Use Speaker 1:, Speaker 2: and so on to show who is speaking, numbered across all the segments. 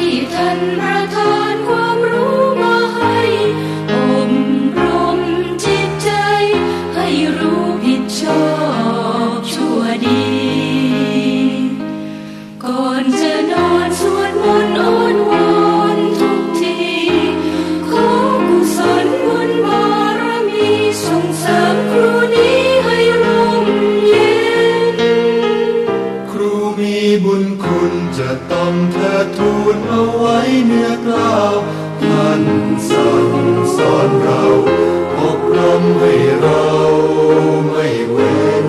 Speaker 1: ที่ท่านประทานความรู้มาให้อบรมจิตใจ ให้รู้ผิดชอบชั่วดี ก่อนจะนอนสวดมนต์อ้อนวอนทุกที ขอกุศลบุญบารมีสงสริมครู มี
Speaker 2: บุญคุณจะต้องเทิดทูนเอาไว้เนื้อกล้าวท่านสั่งสอนเราอบรมให้เราไม่เว้น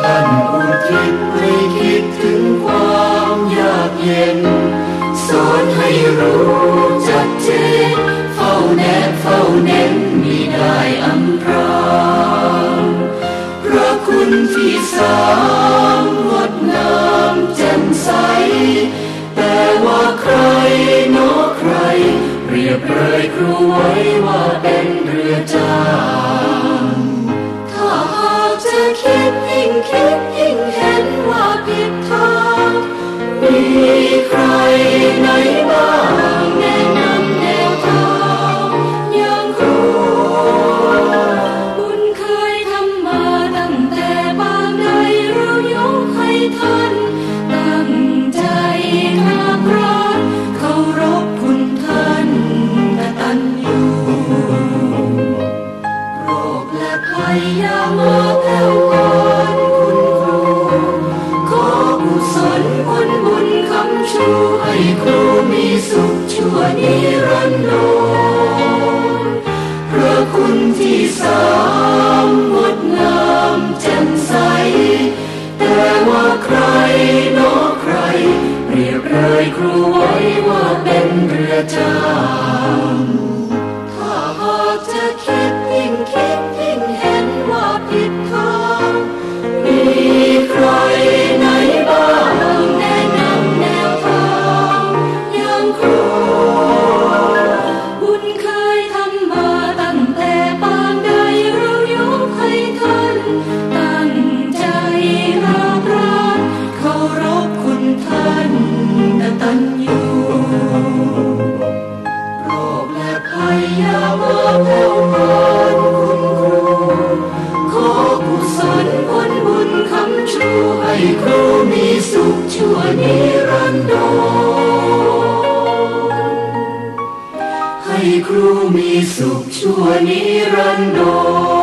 Speaker 2: ท่านอุทิศให้คิดถึงความยากเย็น สอนให้รู้จัดเจนเฝ้าแนบเฝ้าเน้นมิได้อำพรางพระคุณที่สา เปรยบเลยครูไว้ว่าเป็นเรือจ้าง
Speaker 1: ถ้าหากจะคิดยิ่งคิดยิ่งเห็น เนอใครเปรียบเลยครูไว้ว่าเป็นเรือจ้า ชูให้ครูมีสุขชั่วนิรันดร
Speaker 2: ให้ครูมีสุขชั่วนิรันดร